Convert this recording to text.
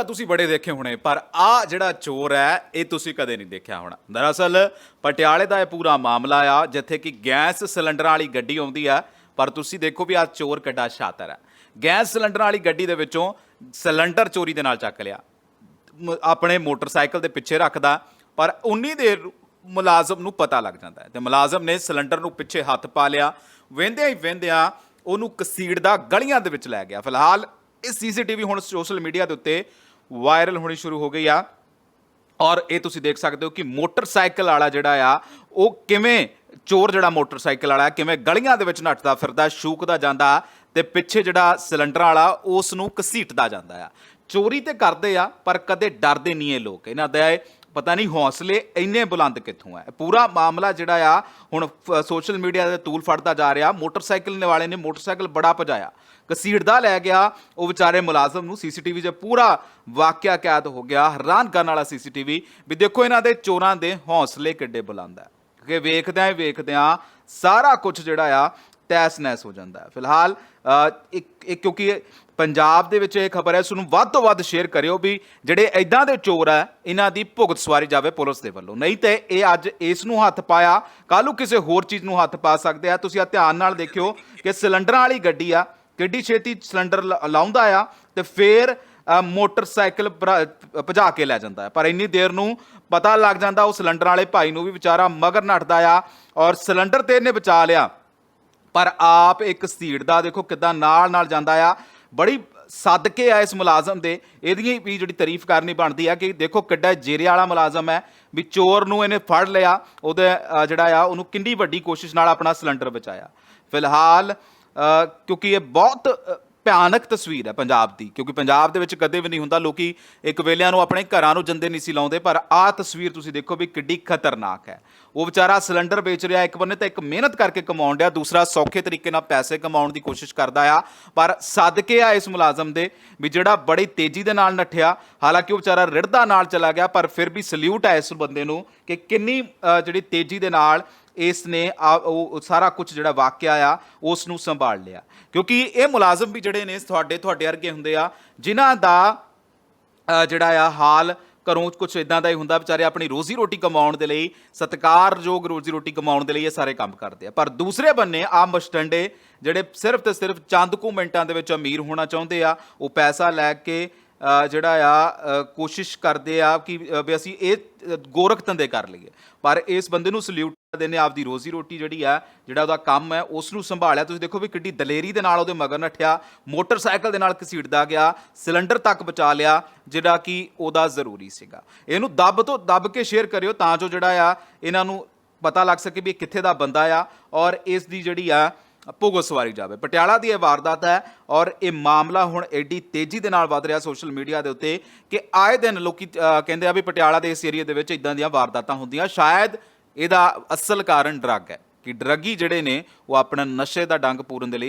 ਤਾਂ ਤੁਸੀਂ ਬੜੇ ਦੇਖੇ ਹੋਣੇ, ਪਰ ਆ ਜਿਹੜਾ ਚੋਰ ਹੈ, ਇਹ ਤੁਸੀਂ ਕਦੇ ਨਹੀਂ ਦੇਖਿਆ ਹੋਣਾ। ਦਰਅਸਲ ਪਟਿਆਲੇ ਦਾ ਇਹ ਪੂਰਾ ਮਾਮਲਾ ਆ, ਜਿੱਥੇ ਕਿ ਗੈਸ ਸਿਲੰਡਰਾਂ ਵਾਲੀ ਗੱਡੀ ਆਉਂਦੀ ਆ, ਪਰ ਤੁਸੀਂ ਦੇਖੋ ਵੀ ਆ ਚੋਰ ਕਿੱਡਾ ਸ਼ਾਤਰ ਹੈ। ਗੈਸ ਸਿਲੰਡਰਾਂ ਵਾਲੀ ਗੱਡੀ ਦੇ ਵਿੱਚੋਂ ਸਿਲੰਡਰ ਚੋਰੀ ਦੇ ਨਾਲ ਚੱਕ ਲਿਆ। ਆਪਣੇ ਮੋਟਰਸਾਈਕਲ ਦੇ ਪਿੱਛੇ ਰੱਖਦਾ, ਪਰ ਉਨੀ ਦੇਰ ਮੁਲਾਜ਼ਮ ਨੂੰ ਪਤਾ ਲੱਗ ਜਾਂਦਾ ਹੈ। ਤੇ ਮੁਲਾਜ਼ਮ ਨੇ ਸਿਲੰਡਰ ਨੂੰ ਪਿੱਛੇ ਹੱਥ ਪਾ ਲਿਆ। ਵਹਿੰਦਿਆਂ ਹੀ ਵਹਿੰਦਿਆਂ ਉਹਨੂੰ ਕਸੀੜਦਾ ਗਲੀਆਂ ਦੇ ਵਿੱਚ ਲੈ ਗਿਆ। ਫਿਲਹਾਲ ਇਹ ਸੀਸੀਟੀਵੀ ਹੁਣ ਸੋਸ਼ਲ ਮੀਡੀਆ ਦੇ ਉੱਤੇ ਵਾਇਰਲ ਹੋਣੀ ਸ਼ੁਰੂ ਹੋ ਗਈ ਆ। ਔਰ ਇਹ ਤੁਸੀਂ ਦੇਖ ਸਕਦੇ ਹੋ ਕਿ ਮੋਟਰਸਾਈਕਲ ਵਾਲਾ ਜਿਹੜਾ ਆ, ਉਹ ਕਿਵੇਂ ਚੋਰ ਜਿਹੜਾ ਮੋਟਰਸਾਈਕਲ ਵਾਲਾ ਕਿਵੇਂ ਗਲੀਆਂ ਦੇ ਵਿੱਚ ਨੱਠਦਾ ਫਿਰਦਾ, ਸ਼ੂਕਦਾ ਜਾਂਦਾ ਤੇ ਪਿੱਛੇ ਜਿਹੜਾ ਸਿਲੰਡਰ ਵਾਲਾ, ਉਸ ਨੂੰ ਘਸੀਟਦਾ ਜਾਂਦਾ ਆ। ਚੋਰੀ ਤੇ ਕਰਦੇ ਆ, ਪਰ ਕਦੇ ਡਰਦੇ ਨਹੀਂ ਇਹ ਲੋਕ। ਇਹਨਾਂ ਦਾ ਪਤਾ ਨਹੀਂ ਹੌਸਲੇ ਇੰਨੇ ਬੁਲੰਦ ਕਿੱਥੋਂ ਆ ਪੂਰਾ ਮਾਮਲਾ ਜਿਹੜਾ ਆ, ਹੁਣ ਸੋਸ਼ਲ ਮੀਡੀਆ ਦੇ ਤੂਲ ਫੜਦਾ ਜਾ ਰਿਹਾ, ਮੋਟਰਸਾਈਕਲ ਵਾਲੇ ਨੇ ਮੋਟਰਸਾਈਕਲ ਬੜਾ ਭਜਾਇਆ। ਕਸੀੜਦਾ ਲੈ ਗਿਆ, ਉਹ ਵਿਚਾਰੇ ਮੁਲਾਜ਼ਮ ਨੂੰ ਸੀਸੀਟੀਵੀ 'ਚ ਪੂਰਾ ਵਾਕਿਆ ਕੈਦ ਹੋ ਗਿਆ, ਹੈਰਾਨ ਕਰਨ ਵਾਲਾ ਸੀਸੀਟੀਵੀ। ਵੀ ਦੇਖੋ ਇਹਨਾਂ ਦੇ ਚੋਰਾਂ ਦੇ ਹੌਸਲੇ ਕਿੱਡੇ ਬੁਲੰਦ ਆ ਕਿ ਵੇਖਦਿਆਂ ਹੀ ਵੇਖਦਿਆਂ ਸਾਰਾ ਕੁਝ ਜਿਹੜਾ ਆ ਤੈਸ ਨੈਸ ਹੋ ਜਾਂਦਾ ਹੈ। ਫਿਲਹਾਲ ਇੱਕ ਇੱਕ ਕਿਉਂਕਿ ਪੰਜਾਬ ਦੇ ਵਿੱਚ ਇਹ ਖਬਰ ਹੈ, ਇਸ ਨੂੰ ਵੱਧ ਤੋਂ ਵੱਧ ਸ਼ੇਅਰ ਕਰਿਓ ਵੀ ਜਿਹੜੇ ਐਦਾਂ ਦੇ ਚੋਰ ਆ ਇਹਨਾਂ ਦੀ ਭੁਗਤ ਸਵਾਰੀ ਜਾਵੇ ਪੁਲਿਸ ਦੇ ਵੱਲੋਂ। ਨਹੀਂ ਤੇ ਇਹ ਅੱਜ ਇਸ ਨੂੰ ਹੱਥ ਪਾਇਆ, ਕੱਲ੍ਹ ਨੂੰ ਕਿਸੇ ਹੋਰ ਚੀਜ਼ ਨੂੰ ਹੱਥ ਪਾ ਸਕਦੇ ਆ। ਤੁਸੀਂ ਆ ਧਿਆਨ ਨਾਲ ਦੇਖਿਓ ਕਿ ਸਿਲੰਡਰਾਂ ਵਾਲੀ ਗੱਡੀ ਆ, ਕਿੱਡੀ ਛੇਤੀ ਸਿਲੰਡਰ ਲ- ਲਾਉਂਦਾ ਆ ਤੇ ਫੇਰ ਮੋਟਰਸਾਈਕਲ ਭਰਾ- ਭਜਾ ਕੇ ਲੈ ਜਾਂਦਾ ਹੈ। ਪਰ ਇੰਨੀ ਦੇਰ ਨੂੰ ਪਤਾ ਲੱਗ ਜਾਂਦਾ, ਉਹ ਸਿਲੰਡਰ ਵਾਲੇ ਭਾਈ ਨੂੰ ਵੀ ਵਿਚਾਰਾ ਮਗਰ ਨੱਠਦਾ ਆ ਔਰ ਸਿਲੰਡਰ ਤੇ ਇਹਨੇ ਬਚਾ ਲਿਆ। ਪਰ ਆਪ ਇੱਕ ਸੀੜ ਦਾ ਦੇਖੋ ਕਿਦਾਂ ਨਾਲ ਨਾਲ ਜਾਂਦਾ ਆ। ਬੜੀ ਸਦਕੇ ਆ ਇਸ ਮੁਲਾਜ਼ਮ ਦੇ। ਇਹਦੀ ਵੀ ਜਿਹੜੀ ਤਾਰੀਫ ਕਰਨੀ ਬਣਦੀ ਆ ਕਿ ਦੇਖੋ ਕਿੱਡਾ ਜੇਰੇ ਵਾਲਾ ਮੁਲਾਜ਼ਮ ਹੈ ਵੀ ਚੋਰ ਨੂੰ ਇਹਨੇ ਫੜ ਲਿਆ। ਉਹਦੇ ਜਿਹੜਾ ਆ, ਉਹਨੂੰ ਕਿੰਨੀ ਵੱਡੀ ਕੋਸ਼ਿਸ਼ ਨਾਲ ਆਪਣਾ ਸਿਲੰਡਰ ਬਚਾਇਆ। ਫਿਲਹਾਲ ਕਿਉਂਕਿ ਇਹ ਬਹੁਤ ਭਿਆਨਕ ਤਸਵੀਰ ਹੈ ਪੰਜਾਬ ਦੀ, ਕਿਉਂਕਿ ਪੰਜਾਬ ਦੇ ਵਿੱਚ ਕਦੇ ਵੀ ਨਹੀਂ ਹੁੰਦਾ, ਲੋਕੀ ਇੱਕ ਵੇਲਿਆਂ ਨੂੰ ਆਪਣੇ ਘਰਾਂ ਨੂੰ ਜੰਦੇ ਨਹੀਂ ਸੀ ਲਾਉਂਦੇ, ਪਰ ਆਹ ਤਸਵੀਰ ਤੁਸੀਂ ਦੇਖੋ ਵੀ ਕਿੱਡੀ ਖਤਰਨਾਕ ਹੈ। ਉਹ ਵਿਚਾਰਾ ਸਿਲੰਡਰ ਵੇਚ ਰਿਹਾ, ਇੱਕ ਬੰਨੇ ਤਾਂ ਇੱਕ ਮਿਹਨਤ ਕਰਕੇ ਕਮਾਉਣ ਡਿਆ, ਦੂਸਰਾ ਸੌਖੇ ਤਰੀਕੇ ਨਾਲ ਪੈਸੇ ਕਮਾਉਣ ਦੀ ਕੋਸ਼ਿਸ਼ ਕਰਦਾ ਆ, ਪਰ ਸਦਕੇ ਆ ਇਸ ਮੁਲਾਜ਼ਮ ਦੇ ਵੀ ਜਿਹੜਾ ਬੜੀ ਤੇਜ਼ੀ ਦੇ ਨਾਲ ਨੱਠਿਆ, ਹਾਲਾਂਕਿ ਉਹ ਵਿਚਾਰਾ ਰਿੜਦਾ ਨਾਲ ਚਲਾ ਗਿਆ, ਪਰ ਫਿਰ ਵੀ ਸਲੂਟ ਹੈ ਇਸ ਬੰਦੇ ਨੂੰ ਕਿ ਕਿੰਨੀ ਜਿਹੜੀ ਤੇਜ਼ੀ ਦੇ ਨਾਲ ਇਸ ਨੇ ਆ- ਉਹ ਸਾਰਾ ਕੁਝ ਜਿਹੜਾ ਵਾਕਿਆ ਆ ਉਸ ਨੂੰ ਸੰਭਾਲ ਲਿਆ। ਕਿਉਂਕਿ ਇਹ ਮੁਲਾਜ਼ਮ ਵੀ ਜਿਹੜੇ ਨੇ ਤੁਹਾਡੇ ਤੁਹਾਡੇ ਵਰਗੇ ਹੁੰਦੇ ਆ, ਜਿਨ੍ਹਾਂ ਦਾ ਜਿਹੜਾ ਆ ਹਾਲ ਘਰੋਂ ਕੁਝ ਇਦਾਂ ਦਾ ਹੀ ਹੁੰਦਾ, ਵਿਚਾਰੇ ਆਪਣੀ ਰੋਜ਼ੀ ਰੋਟੀ ਕਮਾਉਣ ਦੇ ਲਈ, ਸਤਿਕਾਰਯੋਗ ਰੋਜ਼ੀ ਰੋਟੀ ਕਮਾਉਣ ਦੇ ਲਈ ਇਹ ਸਾਰੇ ਕੰਮ ਕਰਦੇ ਆ। ਪਰ ਦੂਸਰੇ ਬੰਨੇ ਆ ਮਸਟੰਡੇ, ਜਿਹੜੇ ਸਿਰਫ ਤੇ ਸਿਰਫ ਚੰਦ ਕੁ ਮਿੰਟਾਂ ਦੇ ਵਿੱਚ ਅਮੀਰ ਹੋਣਾ ਚਾਹੁੰਦੇ ਆ, ਉਹ ਪੈਸਾ ਲੈ ਕੇ ਜਿਹੜਾ ਆ ਕੋਸ਼ਿਸ਼ ਕਰਦੇ ਆ ਕਿ ਵੀ ਅਸੀਂ ਇਹ ਗੋਰਖ ਧੰਦੇ ਕਰ ਲਈਏ। ਪਰ ਇਸ ਬੰਦੇ ਨੂੰ ਸਲੂਟ ਕਰਦੇ ਨੇ ਆਪਦੀ ਰੋਜ਼ੀ ਰੋਟੀ ਜਿਹੜੀ ਆ, ਜਿਹੜਾ ਉਹਦਾ ਕੰਮ ਹੈ ਉਸ ਨੂੰ ਸੰਭਾਲਿਆ। ਤੁਸੀਂ ਦੇਖੋ ਵੀ ਕਿੱਡੀ ਦਲੇਰੀ ਦੇ ਨਾਲ ਉਹਦੇ ਮਗਰ ਨੱਠਿਆ, ਮੋਟਰਸਾਈਕਲ ਦੇ ਨਾਲ ਘਸੀੜਦਾ ਗਿਆ, ਸਿਲੰਡਰ ਤੱਕ ਬਚਾ ਲਿਆ, ਜਿਹੜਾ ਕਿ ਉਹਦਾ ਜ਼ਰੂਰੀ ਸੀਗਾ। ਇਹਨੂੰ ਦੱਬ ਤੋਂ ਦੱਬ ਕੇ ਸ਼ੇਅਰ ਕਰਿਓ ਤਾਂ ਜੋ ਜਿਹੜਾ ਆ, ਇਹਨਾਂ ਨੂੰ ਪਤਾ ਲੱਗ ਸਕੇ ਵੀ ਕਿੱਥੇ ਦਾ ਬੰਦਾ ਆ ਔਰ ਇਸ ਦੀ ਜਿਹੜੀ ਆ, ਭੁਗਤ ਸਵਾਰੀ ਜਾਵੇ। ਪਟਿਆਲਾ ਦੀ ਇਹ ਵਾਰਦਾਤ ਹੈ ਔਰ ਇਹ ਮਾਮਲਾ ਹੁਣ ਐਡੀ ਤੇਜ਼ੀ ਦੇ ਨਾਲ ਵੱਧ ਰਿਹਾ ਸੋਸ਼ਲ ਮੀਡੀਆ ਦੇ ਉੱਤੇ ਕਿ ਆਏ ਦਿਨ ਲੋਕੀ ਕਹਿੰਦੇ ਆ ਵੀ ਪਟਿਆਲਾ ਦੇ ਇਸ ਏਰੀਆ ਦੇ ਵਿੱਚ ਇਦਾਂ ਦੀਆਂ ਵਾਰਦਾਤਾਂ ਹੁੰਦੀਆਂ। ਸ਼ਾਇਦ ਇਹਦਾ ਅਸਲ ਕਾਰਨ ਡਰੱਗ ਹੈ ਕਿ ਡਰੱਗੀ ਜਿਹੜੇ ਨੇ ਉਹ ਆਪਣਾ ਨਸ਼ੇ ਦਾ ਡੰਗ ਪੂਰਨ ਦੇ ਲਈ